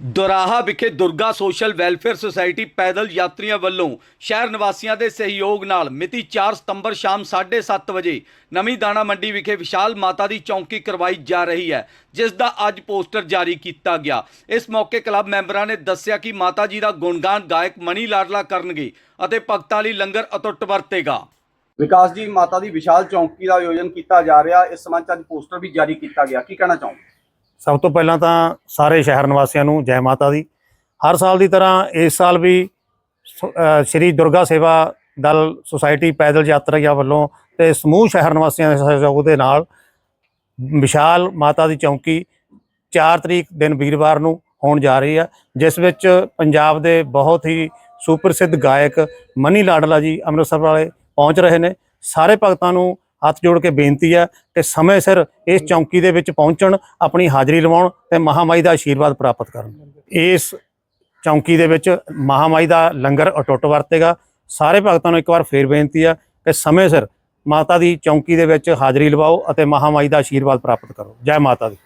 ਦੁਰਾਹਾ ਵਿਖੇ Durga social welfare society ਪੈਦਲ ਯਾਤਰੀਆਂ ਵੱਲੋਂ ਸ਼ਹਿਰ ਨਿਵਾਸੀਆਂ ਦੇ ਸਹਿਯੋਗ ਨਾਲ ਮਿਤੀ 4 ਸਤੰਬਰ ਸ਼ਾਮ 7:30 ਵਜੇ ਨਵੀਂ ਦਾਣਾ ਮੰਡੀ ਵਿਖੇ ਵਿਸ਼ਾਲ ਮਾਤਾ ਦੀ ਚੌਂਕੀ ਕਰਵਾਈ ਜਾ ਰਹੀ ਹੈ, ਜਿਸ ਦਾ ਅੱਜ ਪੋਸਟਰ ਜਾਰੀ ਕੀਤਾ ਗਿਆ। ਇਸ ਮੌਕੇ ਕਲੱਬ ਮੈਂਬਰਾਂ ਨੇ ਦੱਸਿਆ ਕਿ ਮਾਤਾ ਜੀ ਦਾ ਗੁਣਗਾਨ ਗਾਇਕ ਮਣੀ ਲਾਡਲਾ ਕਰਨਗੇ ਅਤੇ ਭਗਤਾਂ ਲਈ ਲੰਗਰ ਅਤੁੱਟ ਵਰਤੇਗਾ। ਵਿਕਾਸ ਜੀ, ਮਾਤਾ ਦੀ ਵਿਸ਼ਾਲ ਚੌਂਕੀ ਦਾ ਆਯੋਜਨ ਕੀਤਾ ਜਾ ਰਿਹਾ। ਇਸ ਸੰਬੰਧ ਅੱਜ ਪੋਸਟਰ ਵੀ ਜਾਰੀ ਕੀਤਾ ਗਿਆ। ਕੀ ਕਹਿਣਾ ਚਾਹੋਗੇ? ਸਭ ਤੋਂ ਪਹਿਲਾਂ ਤਾਂ ਸਾਰੇ ਸ਼ਹਿਰ ਨਿਵਾਸੀਆਂ ਨੂੰ ਜੈ ਮਾਤਾ ਦੀ। ਹਰ ਸਾਲ ਦੀ ਤਰ੍ਹਾਂ ਇਸ ਸਾਲ ਵੀ ਸ- ਸ਼੍ਰੀ ਦੁਰਗਾ ਸੇਵਾ ਦਲ ਸੁਸਾਇਟੀ ਪੈਦਲ ਯਾਤਰੀਆਂ ਵੱਲੋਂ ਤੇ ਸਮੂਹ ਸ਼ਹਿਰ ਨਿਵਾਸੀਆਂ ਦੇ ਸਹਿਯੋਗ ਦੇ ਨਾਲ ਵਿਸ਼ਾਲ ਮਾਤਾ ਦੀ ਚੌਂਕੀ 4 ਤਰੀਕ ਦਿਨ ਵੀਰਵਾਰ ਨੂੰ ਹੋਣ ਜਾ ਰਹੀ ਹੈ, ਜਿਸ ਵਿੱਚ ਪੰਜਾਬ ਦੇ ਬਹੁਤ ਹੀ ਸੁਪ੍ਰਸਿੱਧ ਗਾਇਕ ਮਨੀ ਲਾਡਲਾ ਜੀ ਅੰਮ੍ਰਿਤਸਰ ਵਾਲੇ ਪਹੁੰਚ ਰਹੇ ਨੇ। ਸਾਰੇ ਭਗਤਾਂ ਨੂੰ ਹੱਥ ਜੋੜ ਕੇ ਬੇਨਤੀ ਹੈ ਕਿ ਸਮੇਂ ਸਿਰ ਇਸ ਚੌਂਕੀ ਦੇ ਵਿੱਚ ਪਹੁੰਚਣ, ਆਪਣੀ ਹਾਜ਼ਰੀ ਲਵਾਉਣ ਤੇ ਮਹਾਮਾਈ ਦਾ ਆਸ਼ੀਰਵਾਦ ਪ੍ਰਾਪਤ ਕਰਨ। ਇਸ ਚੌਂਕੀ ਦੇ ਵਿੱਚ ਮਹਾਮਾਈ ਦਾ ਲੰਗਰ ਅਟੁੱਟ ਵਰਤੇਗਾ। ਸਾਰੇ ਭਗਤਾਂ ਨੂੰ ਇੱਕ ਵਾਰ ਫੇਰ ਬੇਨਤੀ ਹੈ ਕਿ ਸਮੇਂ ਸਿਰ ਮਾਤਾ ਦੀ ਚੌਂਕੀ ਦੇ ਵਿੱਚ ਹਾਜ਼ਰੀ ਲਵਾਓ ਅਤੇ ਮਹਾਮਾਈ ਦਾ ਆਸ਼ੀਰਵਾਦ ਪ੍ਰਾਪਤ ਕਰੋ। ਜੈ ਮਾਤਾ ਦੀ।